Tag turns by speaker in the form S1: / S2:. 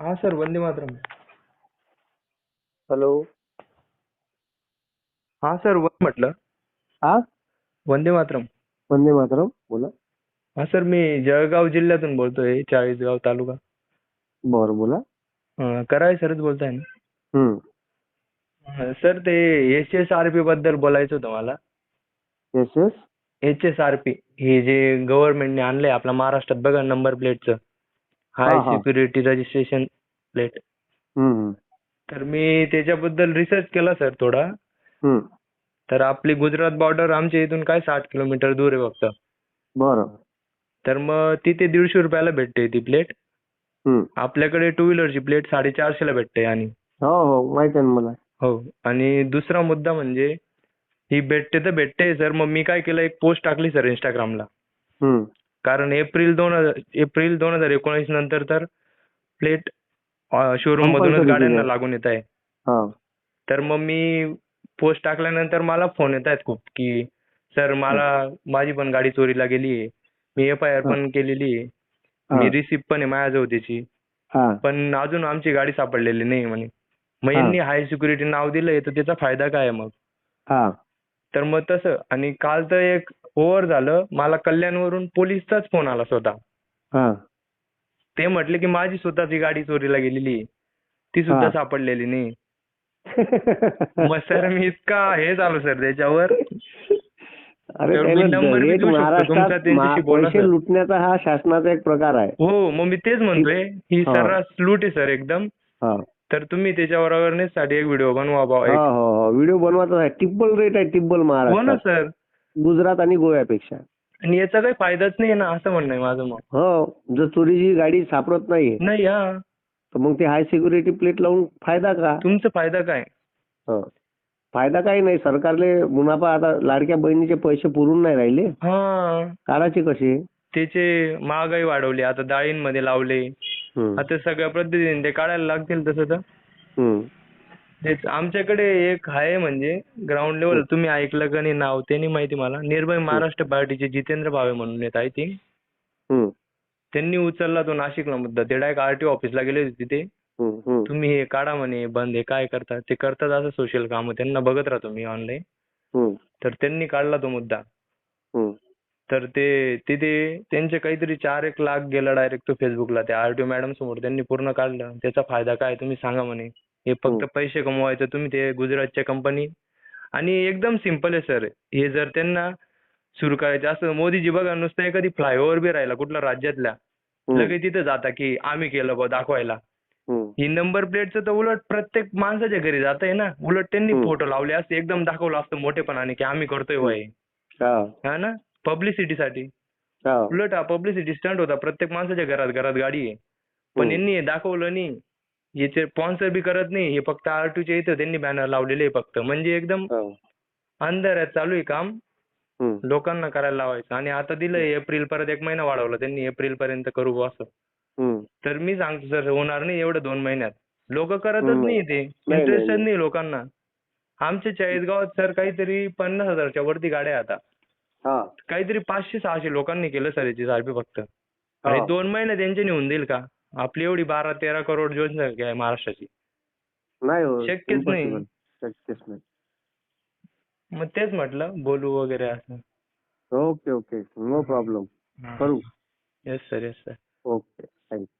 S1: हा sir Vande Mataram.
S2: Hello.
S1: हा sir व म्हटलं.
S2: हा?
S1: वंदे मातरम.
S2: वंदे मातरम बोला.
S1: हा सर मी जळगाव जिल्ह्यातून बोलतोय चाळीसगाव तालुका.
S2: बरं बोला.
S1: अं, कराळे सरच बोलताय ना?
S2: हम्म.
S1: अं, सर ते एच एस आर पी बद्दल बोलायचं होतं मला.
S2: Yes yes
S1: H S R P हे जे गव्हर्नमेंटने आणलंय आपल्या महाराष्ट्रात बघा नंबर प्लेटचं हाय. सिक्युरिटी रजिस्ट्रेशन प्लेट तर मी त्याच्याबद्दल रिसर्च केला सर थोडा. तर आपली गुजरात बॉर्डर आमच्या इथून काय साठ किलोमीटर दूर आहे फक्त.
S2: बरं.
S1: तर मग तिथे दीडशे रुपयाला भेटते ती प्लेट आपल्याकडे टू व्हीलरची प्लेट साडेचारशेला भेटते आणि.
S2: हो हो. माहिती आहे ना मला.
S1: हो. आणि दुसरा मुद्दा म्हणजे ही भेटते तर भेटते सर मग मी काय केलं? एक पोस्ट टाकली सर इंस्टाग्रामला कारण एप्रिल दोन हजार एप्रिल दोन हजार एकोणीस नंतर तर प्लेट शोरूम मधूनच गाड्यांना. लागून येत आहे.
S2: हा.
S1: तर मग मी पोस्ट टाकल्यानंतर मला फोन येत आहेत खूप की सर मला माझी पण गाडी चोरीला गेली आहे. मी एफ आय आर. पण केलेली आहे. मी रिसिप्ट पण आहे माझ्याजवळ त्याची. पण अजून आमची गाडी सापडलेली नाही म्हणे. मग. यांनी हाय सिक्युरिटी नाव दिलंय तर त्याचा फायदा काय आहे मग? तर मग तसं आणि काल तर एक ओव्हर झालं मला कल्याणवरून पोलिसचाच फोन आला स्वतः
S2: हा
S1: ते म्हटले की माझी स्वतःची गाडी चोरीला गेलेली. ती सुद्धा. सापडलेली नाही मग सर मी इतका हे झालो सर त्याच्यावर
S2: पैसे. लुटण्याचा हा शासनाचा एक प्रकार आहे
S1: हो मग मी तेच म्हणतोय ही. सर्रास लूट आहे सर एकदम तर तुम्ही त्याच्यावर अवेअरनेस साठी एक व्हिडिओ बनवा बा
S2: हो
S1: एक.
S2: व्हिडिओ बनवायचा आहे टिब्बल रेट आहे टिब्बल
S1: हो ना
S2: महाराष्ट्रात
S1: सर
S2: गुजरात आणि गोव्यापेक्षा.
S1: आणि याचा काही फायदाच नाही ना असं म्हणणं आहे माझं मग.
S2: हो. जर चोरीची गाडी सापडत नाहीये.
S1: नाही हा.
S2: तर मग ते हाय सिक्युरिटी प्लेट लावून फायदा का?
S1: तुमचा फायदा काय?
S2: हो. फायदा काही नाही. सरकारले मुनाफा आता लाडक्या बहिणीचे पैसे पुरून नाही राहिले.
S1: हा.
S2: काढायचे कसे?
S1: त्याचे महागाई वाढवली. आता डाळींमध्ये लावले. आता सगळ्या पद्धतीने ते काढायला लागतील तसं तर. तेच आमच्याकडे एक आहे म्हणजे ग्राउंड लेवल तुम्ही ऐकलं का नाही नाव ते नाही माहिती मला. निर्भय महाराष्ट्र पार्टीचे जितेंद्र भावे म्हणून येत आय थिंक. त्यांनी उचलला तो नाशिकला मुद्दा. ते डायरेक्ट आरटीओ ऑफिसला गेले होते तिथे. तुम्ही हे काढा म्हणे बंद हे काय करतात? ते करतात असं सोशल काम. त्यांना बघत राहतो मी ऑनलाईन. तर त्यांनी काढला तो मुद्दा. तर ते तिथे त्यांचे काहीतरी चार एक लाख गेला डायरेक्ट तो फेसबुकला. त्या आरटीओ मॅडम समोर त्यांनी पूर्ण काढलं. त्याचा फायदा काय तुम्ही सांगा म्हणे. हे फक्त
S2: हम्म.
S1: पैसे कमवायचं तुम्ही ते गुजरातच्या कंपनी आणि एकदम सिंपल आहे सर हे जर त्यांना सुरू करायचं असं मोदीजी बघा नुसतं एखादी फ्लायओव्हर बी राहिला कुठल्या राज्यातल्या. लगेच तिथे जाता की आम्ही केलं बा दाखवायला.
S2: हम्म.
S1: ही नंबर प्लेटचं तर उलट प्रत्येक माणसाच्या घरी जात आहे ना. उलट त्यांनी. फोटो लावले असते एकदम दाखवलं असतं मोठेपणाने की आम्ही करतोय वय
S2: हा.
S1: हा ना? पब्लिसिटीसाठी. उलट हा पब्लिसिटी स्टंट होता. प्रत्येक माणसाच्या घरात घरात गाडी आहे. पण. यांनी हे दाखवलं नाही. याचे स्पॉन्सर बी करत नाही. हे फक्त आरटीच्या इथं त्यांनी बॅनर लावलेले आहे फक्त. म्हणजे एकदम. अंधारात चालू आहे काम. लोकांना करायला लावायचं. आणि आता दिलंय एप्रिल परत एक महिना वाढवला. त्यांनी एप्रिल पर्यंत करू बुवा असं. तर मी सांगतो सर होणार नाही एवढं दोन महिन्यात. लोक करतच. नाही ते. इंटरेस्टच
S2: नाही.
S1: नाही. लोकांना. आमच्या चाळीसगावात सर काहीतरी पन्नास हजारच्या वरती गाड्या आहे आता.
S2: हा.
S1: काहीतरी पाचशे सहाशे लोकांनी केलं सर याची सारपी फक्त. आणि. दोन महिने त्यांचे निघून देईल का? आपली एवढी बारा तेरा करोड जनसंख्या आहे महाराष्ट्राची?
S2: नाही हो
S1: शक्यच नाही.
S2: impossible. शक्यच नाही.
S1: मग तेच म्हटलं बोलू वगैरे असं.
S2: Okay okay. No problem. करू.
S1: Yes sir yes sir
S2: okay thank you.